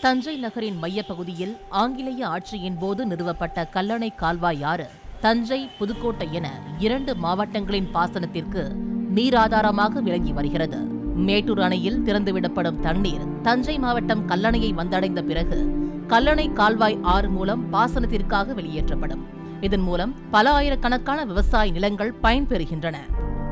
தஞ்சை நகரின் மையப்பகுதியில் ஆங்கிலேய ஆட்சியின் போது நிறுவப்பட்ட கல்லணை கால்வாய் ஆறு தஞ்சை புதுக்கோட்டை என இரண்டு மாவட்டங்களின் பாசனத்திற்கு நீராதாரமாக விளங்கி வருகிறது. மேட்டூர் அணையில் திறந்துவிடப்படும் தண்ணீர் தஞ்சை மாவட்டம் கல்லணையை வந்தடைந்த பிறகு கல்லணை கால்வாய் ஆறு மூலம் பாசனத்திற்காக வெளியேற்றப்படும். இதன் மூலம் பல ஆயிரக்கணக்கான விவசாய நிலங்கள் பயன்பெறுகின்றன.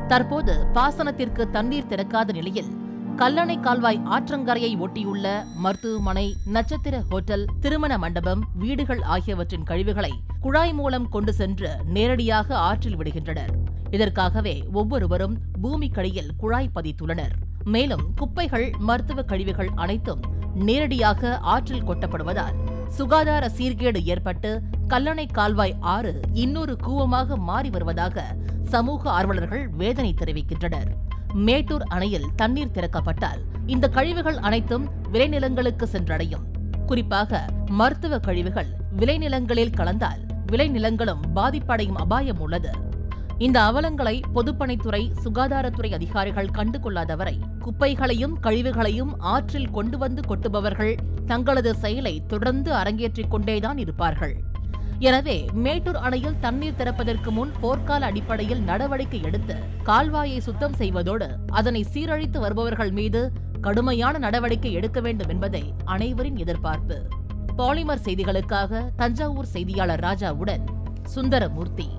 தற்போது பாசனத்திற்கு தண்ணீர் திறக்காத நிலையில் கல்லணை கால்வாய் ஆற்றங்கரையை ஒட்டியுள்ள மருத்துவமனை நட்சத்திர ஹோட்டல் திருமண மண்டபம் வீடுகள் ஆகியவற்றின் கழிவுகளை குழாய் மூலம் கொண்டு சென்று நேரடியாக ஆற்றில் விடுகின்றனர். இதற்காகவே ஒவ்வொருவரும் பூமிக்கடியில் குழாய் பதித்துள்ளனர். மேலும் குப்பைகள் மருத்துவ கழிவுகள் அனைத்தும் நேரடியாக ஆற்றில் கொட்டப்படுவதால் சுகாதார சீர்கேடு ஏற்பட்டு கல்லணை கால்வாய் ஆறு இன்னொரு கூவமாக மாறி வருவதாக சமூக ஆர்வலர்கள் வேதனை தெரிவிக்கின்றனர். மேட்டூர் அணையில் தண்ணீர் திறக்கப்பட்டால் இந்த கழிவுகள் அனைத்தும் விளைநிலங்களுக்கு சென்றடையும். குறிப்பாக மருத்துவ கழிவுகள் விளைநிலங்களில் கலந்தால் விளைநிலங்களும் பாதிப்படையும் அபாயம் உள்ளது. இந்த அவலங்களை பொதுப்பணித்துறை சுகாதாரத்துறை அதிகாரிகள் கண்டு கொள்ளாதவரை குப்பைகளையும் கழிவுகளையும் ஆற்றில் கொண்டு வந்து கொட்டுபவர்கள் தங்களது செயலை தொடர்ந்து அரங்கேற்றிக் கொண்டேதான் இருப்பார்கள். எனவே மேட்டூர் அணையில் தண்ணீர் திறப்பதற்கு முன் போர்க்கால அடிப்படையில் நடவடிக்கை எடுத்து கால்வாயை சுத்தம் செய்வதோடு அதனை சீரழித்து வருபவர்கள் மீது கடுமையான நடவடிக்கை எடுக்க வேண்டும் என்பதை அனைவரின் எதிர்பார்ப்பு. பாலிமர் செய்திகளுக்காக தஞ்சாவூர் செய்தியாளர் ராஜாவுடன் சுந்தரமூர்த்தி.